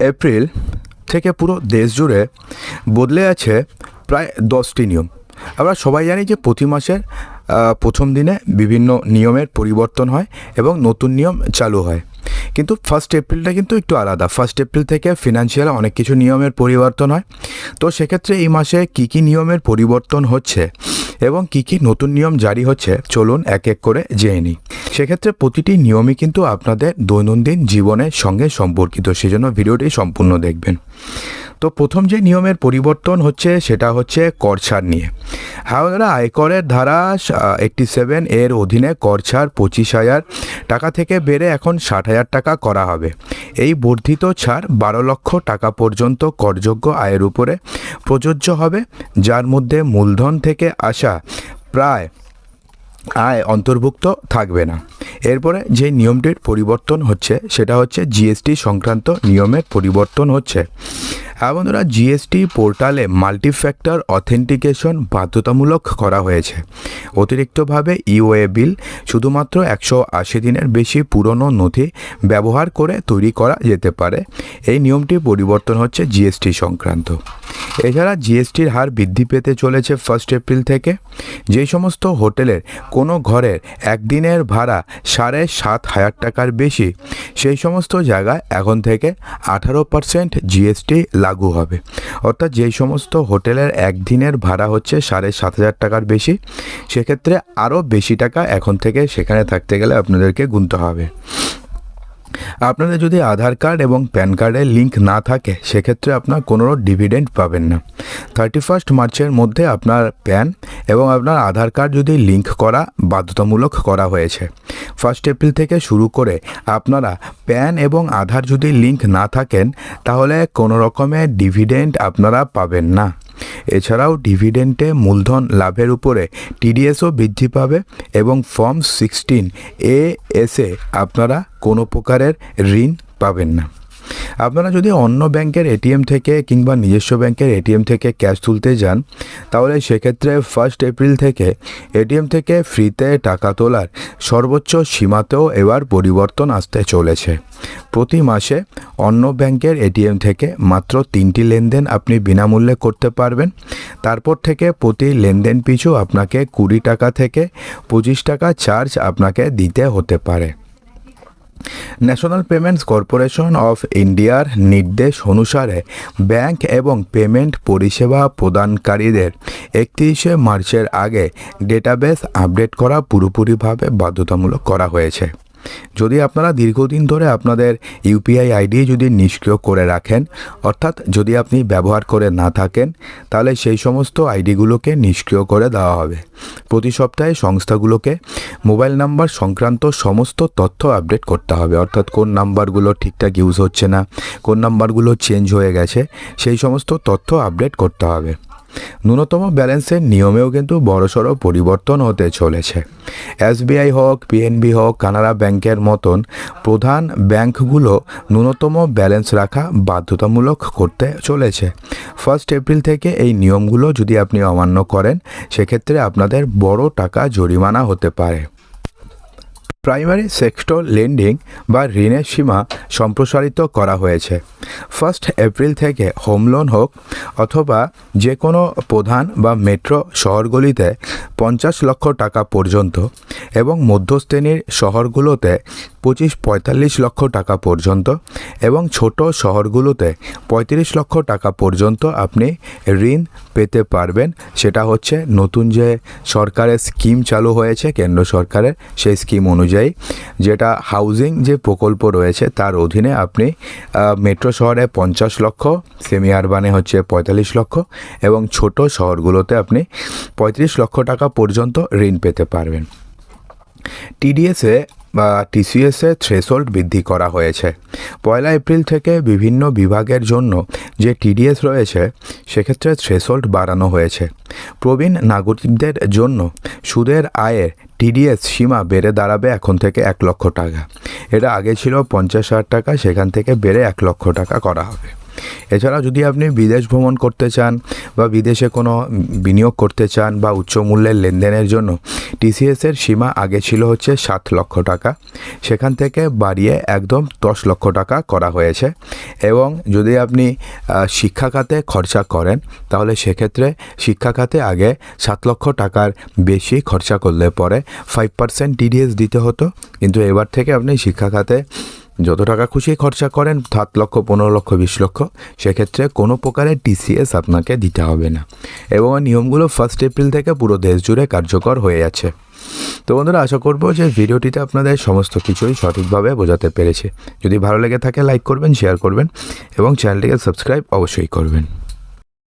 April থেকে পুরো দেশ জুড়ে বদলে আছে প্রায় দশটি নিয়ম। আমরা সবাই জানি যে প্রতি মাসের প্রথম দিনে বিভিন্ন নিয়মের পরিবর্তন হয় এবং নতুন নিয়ম চালু হয়। কিন্তু ফার্স্ট এপ্রিলটা কিন্তু একটু আলাদা। ফার্স্ট এপ্রিল থেকে ফিনান্সিয়াল অনেক কিছু নিয়মের পরিবর্তন হয়। তো সেক্ষেত্রে এই মাসে কী কী নিয়মের পরিবর্তন হচ্ছে? এবং কী কী নতুন নিয়ম জারি হচ্ছে, চলুন এক এক করে জেনে নিই। সেক্ষেত্রে প্রতিটি নিয়মই কিন্তু আপনাদের দৈনন্দিন জীবনের সঙ্গে সম্পর্কিত, সেজন্য ভিডিওটি সম্পূর্ণ দেখবেন। তো প্রথম যে নিয়মের পরিবর্তন হচ্ছে, সেটা হচ্ছে কর ছাড় নিয়ে। হাওড়া আয়করের ধারা এইটটি সেভেন এর অধীনে কর ছাড় পঁচিশ হাজার টাকা থেকে বেড়ে এখন ষাট হাজার টাকা করা হবে। এই বর্ধিত ছাড় বারো লক্ষ টাকা পর্যন্ত করযোগ্য আয়ের উপরে প্রযোজ্য হবে, যার মধ্যে মূলধন থেকে আসা প্রায় আয় অন্তর্ভুক্ত থাকবে না। এরপরে যে নিয়মটির পরিবর্তন হচ্ছে, সেটা হচ্ছে জিএসটি সংক্রান্ত নিয়মের পরিবর্তন হচ্ছে। হ্যাঁ বন্ধুরা জিএসটি পোর্টালে মাল্টিফ্যাক্টর অথেন্টিকেশন বাধ্যতামূলক করা হয়েছে। অতিরিক্তভাবে ইউএ বিল শুধুমাত্র একশো আশি দিনের বেশি পুরনো নথি ব্যবহার করে তৈরি করা যেতে পারে। এই নিয়মটি পরিবর্তন হচ্ছে জিএসটি সংক্রান্ত। এছাড়া জিএসটির হার বৃদ্ধি পেতে চলেছে ফার্স্ট এপ্রিল থেকে। যেই সমস্ত হোটেলের কোনো ঘরের একদিনের ভাড়া সাড়ে সাত হাজার টাকার বেশি, সেই সমস্ত জায়গায় এখন থেকে আঠারো পার্সেন্ট জিএসটি লাগু হবে। অর্থাৎ যেই সমস্ত হোটেলের একদিনের ভাড়া হচ্ছে সাড়ে সাত হাজার টাকার বেশি, সেক্ষেত্রে আরও বেশি টাকা এখন থেকে সেখানে থাকতে গেলে আপনাদেরকে গুনতে হবে। আপনাদের যদি আধার কার্ড এবং প্যান কার্ডের লিঙ্ক না থাকে, সেক্ষেত্রে আপনার কোনো ডিভিডেন্ড পাবেন না। থার্টি ফার্স্ট মার্চের মধ্যে আপনার প্যান এবং আপনার আধার কার্ড যদি লিঙ্ক করা, বাধ্যতামূলক করা হয়েছে। ফার্স্ট এপ্রিল থেকে শুরু করে আপনারা প্যান এবং আধার যদি লিঙ্ক না থাকেন, তাহলে কোনো রকমের ডিভিডেন্ড আপনারা পাবেন না। এছাড়াও ডিভিডেন্টে মূলধন লাভের উপরে টিডিএসও বৃদ্ধি পাবে এবং ফর্ম সিক্সটিন এ এসে আপনারা কোনো প্রকারের ঋণ পাবেন না। আপনারা যদি অন্য ব্যাংকের এটিএম থেকে কিংবা নিজস্ব ব্যাংকের এটিএম থেকে ক্যাশ তুলতে যান, তাহলে সেক্ষেত্রে ফার্স্ট এপ্রিল থেকে এটিএম থেকে ফ্রিতে টাকা তোলার সর্বোচ্চ সীমাতেও এবার পরিবর্তন আসতে চলেছে। প্রতি মাসে অন্য ব্যাংকের এটিএম থেকে মাত্র তিনটি লেনদেন আপনি বিনামূল্যে করতে পারবেন। তারপর থেকে প্রতি লেনদেন পিছু আপনাকে কুড়ি টাকা থেকে পঁচিশ টাকা চার্জ আপনাকে দিতে হতে পারে। ন্যাশনাল পেমেন্টস কর্পোরেশন অফ ইন্ডিয়ার নির্দেশ অনুসারে ব্যাংক এবং পেমেন্ট পরিষেবা প্রদানকারীদের একত্রিশে মার্চের আগে ডেটাবেস আপডেট করা পুরোপুরিভাবে বাধ্যতামূলক করা হয়েছে। যদি আপনারা দীর্ঘদিন ধরে আপনাদের ইউপিআই আইডি যদি নিষ্ক্রিয় করে রাখেন, অর্থাৎ যদি আপনি ব্যবহার করে না থাকেন, তাহলে সেই সমস্ত আইডিগুলোকে নিষ্ক্রিয় করে দেওয়া হবে। প্রতি সপ্তাহে সংস্থাগুলোকে মোবাইল নাম্বার সংক্রান্ত সমস্ত তথ্য আপডেট করতে হবে, অর্থাৎ কোন নাম্বারগুলো ঠিকঠাক ইউজ হচ্ছে না, কোন নাম্বারগুলো চেঞ্জ হয়ে গেছে, সেই সমস্ত তথ্য আপডেট করতে হবে। ন্যূনতম ব্যালেন্সের নিয়মেও কিন্তু বড়সড় পরিবর্তন হতে চলেছে। এসবিআই হোক, পিএনবি হোক, কানাড়া ব্যাংকের মতন প্রধান ব্যাংকগুলো ন্যূনতম ব্যালেন্স রাখা বাধ্যতামূলক করতে চলেছে। ফার্স্ট এপ্রিল থেকে এই নিয়মগুলো যদি আপনি অমান্য করেন, সেক্ষেত্রে আপনাদের বড় টাকা জরিমানা হতে পারে। প্রাইমারি সেক্টর লেন্ডিং বা ঋণের সীমা সম্প্রসারিত করা হয়েছে। ফার্স্ট এপ্রিল থেকে হোম লোন হোক অথবা যে কোনো প্রধান বা মেট্রো শহরগুলিতে পঞ্চাশ লক্ষ টাকা পর্যন্ত এবং মধ্যশ্রেণীর শহরগুলোতে পঁচিশ পঁয়তাল্লিশ লক্ষ টাকা পর্যন্ত এবং ছোট শহরগুলোতে পঁয়ত্রিশ লক্ষ টাকা পর্যন্ত আপনি ঋণ পেতে পারবেন। সেটা হচ্ছে নতুন যে সরকারের স্কিম চালু হয়েছে, কেন্দ্র সরকারের সেই স্কিম অনুযায়ী যেটা হাউজিং যে প্রকল্প রয়েছে, তার অধীনে আপনি মেট্রো শহরে পঞ্চাশ লক্ষ সেমি আরবানে হচ্ছে পঁয়তাল্লিশ লক্ষ এবং ছোট শহরগুলোতে আপনি পঁয়ত্রিশ লক্ষ টাকা পর্যন্ত ঋণ পেতে পারবেন। টিডিএসে বা টিসিএসে থ্রেশোল্ড বৃদ্ধি করা হয়েছে। পয়লা এপ্রিল থেকে বিভিন্ন বিভাগের জন্য যে টিডিএস রয়েছে, সেক্ষেত্রে থ্রেশোল্ড বাড়ানো হয়েছে। প্রবীণ নাগরিকদের জন্য সুদের আয়ের টিডিএস সীমা বেড়ে দাঁড়াবে এখন থেকে এক লক্ষ টাকা। এটা আগে ছিল পঞ্চাশ হাজার টাকা, সেখান থেকে বেড়ে এক লক্ষ টাকা করা হবে। এছাড়া যদি আপনি বিদেশ ভ্রমণ করতে চান বা বিদেশে কোনো বিনিয়োগ করতে চান বা উচ্চ মূল্যের লেনদেনের জন্য টিসিএসের সীমা আগে ছিল হচ্ছে সাত লক্ষ টাকা। সেখান থেকে বাড়িয়ে একদম দশ লক্ষ টাকা করা হয়েছে। এবং যদি আপনি শিক্ষা খাতে খরচা করেন, তাহলে সেক্ষেত্রে শিক্ষা খাতে আগে সাত লক্ষ টাকার বেশি খরচা করলে পরে ফাইভ পার্সেন্ট টিডিএস দিতে হতো। কিন্তু এবার থেকে আপনি শিক্ষা খাতে যত টাকা খুশি খরচা করেন, সাত লক্ষ, পনেরো লক্ষ, বিশ লক্ষ, সেক্ষেত্রে কোনো প্রকারের টিসিএস আপনাকে দিতে হবে না। এবং নিয়মগুলো ফার্স্ট এপ্রিল থেকে পুরো দেশ জুড়ে কার্যকর হয়ে আছে। তো বন্ধুরা, আশা করব যে ভিডিওটিতে আপনাদের সমস্ত কিছুই সঠিকভাবে বোঝাতে পেরেছে। যদি ভালো লেগে থাকে লাইক করবেন শেয়ার করবেন এবং চ্যানেলটিকে সাবস্ক্রাইব অবশ্যই করবেন।